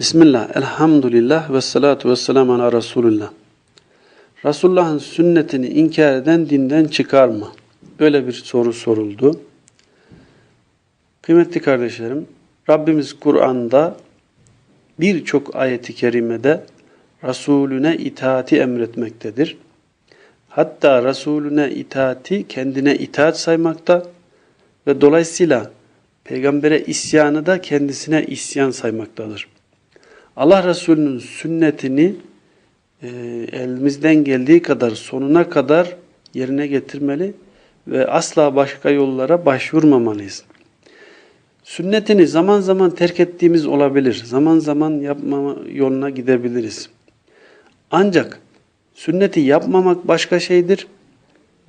Bismillah, elhamdülillah ve salatu ve selamu ala Resulullah. Resulullah'ın sünnetini inkar eden dinden çıkar mı? Böyle bir soru soruldu. Kıymetli kardeşlerim, Rabbimiz Kur'an'da birçok ayeti kerimede Resulüne itaati emretmektedir. Hatta Resulüne itaati kendine itaat saymakta ve dolayısıyla peygambere isyanı da kendisine isyan saymaktadır. Allah Resulü'nün sünnetini e, elimizden geldiği kadar sonuna kadar yerine getirmeli ve asla başka yollara başvurmamalıyız. Sünnetini zaman zaman terk ettiğimiz olabilir. Zaman zaman yapmama yoluna gidebiliriz. Ancak sünneti yapmamak başka şeydir.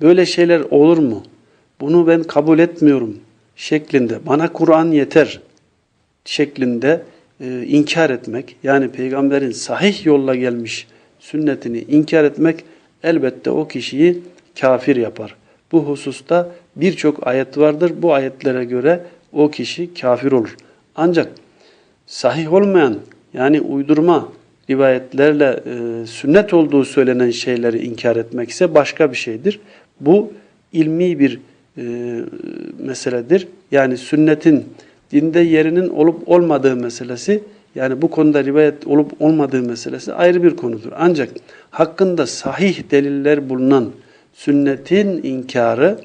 Böyle şeyler olur mu? Bunu ben kabul etmiyorum şeklinde bana Kur'an yeter şeklinde e, inkar etmek yani peygamberin sahih yolla gelmiş sünnetini inkar etmek elbette o kişiyi kafir yapar. Bu hususta birçok ayet vardır. Bu ayetlere göre o kişi kafir olur. Ancak sahih olmayan yani uydurma rivayetlerle e, sünnet olduğu söylenen şeyleri inkar etmek ise başka bir şeydir. Bu ilmi bir e, meseledir. Yani sünnetin dinde yerinin olup olmadığı meselesi yani bu konuda rivayet olup olmadığı meselesi ayrı bir konudur. Ancak hakkında sahih deliller bulunan sünnetin inkarı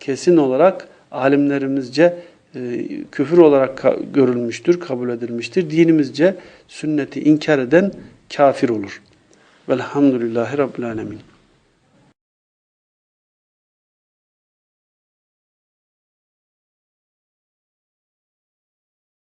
kesin olarak alimlerimizce e, küfür olarak görülmüştür, kabul edilmiştir. Dinimizce sünneti inkar eden kafir olur. Velhamdülillahi Rabbil Alemin.